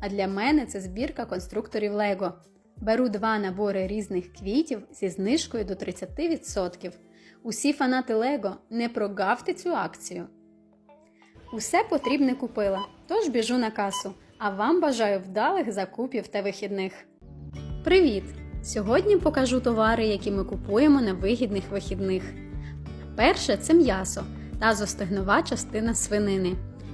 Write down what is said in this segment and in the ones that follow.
А для мене це збірка конструкторів Лего. Беру два набори різних квітів зі знижкою до 30%. Усі фанати Лего не прогавте цю акцію. Усе потрібне купила, тож біжу на касу, а вам бажаю вдалих закупів та вихідних. Привіт! Сьогодні покажу товари, які ми купуємо на вигідних вихідних. Перше це м'ясо та зостигнова частина свинини.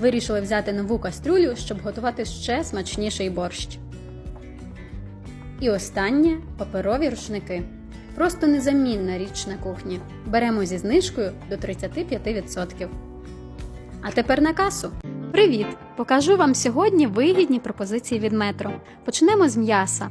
Вирішили взяти нову кастрюлю, щоб готувати ще смачніший борщ. І останнє паперові рушники. Просто незамінна річ на кухні. Беремо зі знижкою до 35%. А тепер на касу. Привіт! Покажу вам сьогодні вигідні пропозиції від метро. Почнемо з м'яса.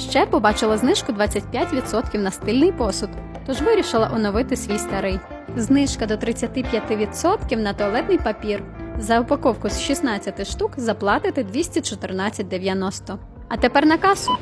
Ще побачила знижку 25% на стильний посуд, тож вирішила оновити свій старий. Знижка до 35% на туалетний папір. За упаковку з 16 штук заплатите 214,90. А тепер на касу.